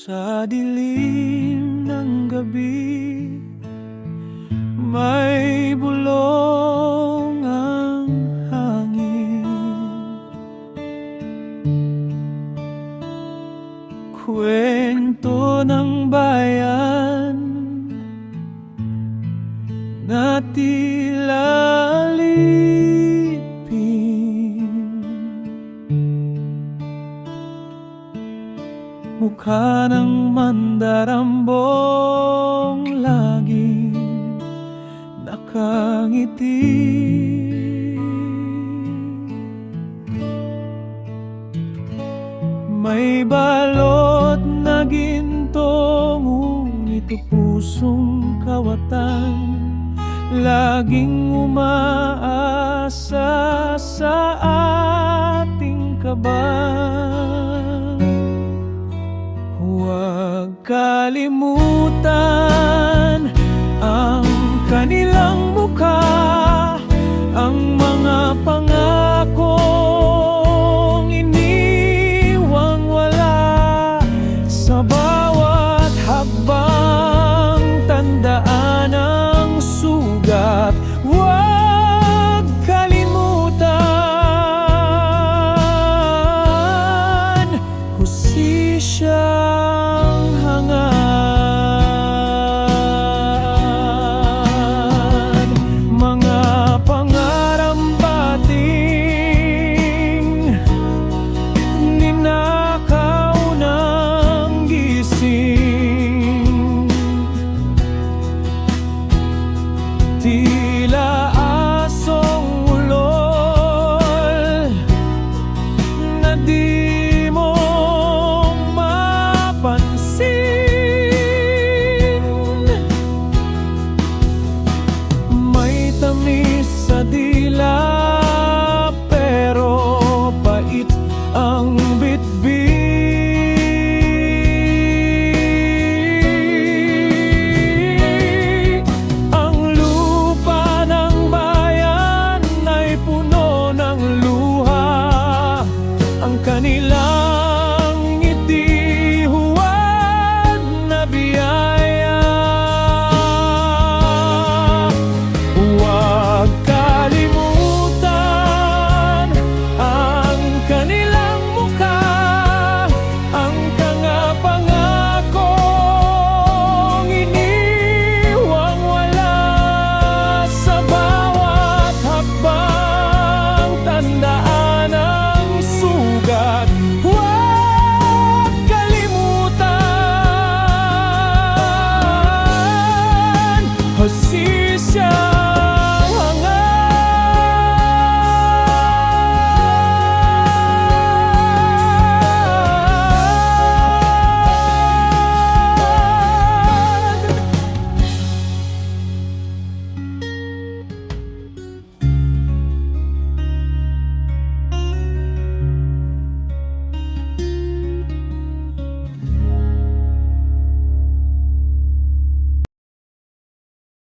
Sa dilim ng gabi. May bulong ang hangin. Kwento ng bayan Na tila alipin Mukha ng mandarambong laging nakangiti. May balot na ginto Ngunit pusong kawatan. Laging umaasa sa ating kaban Huwag kalimutan ang kanilang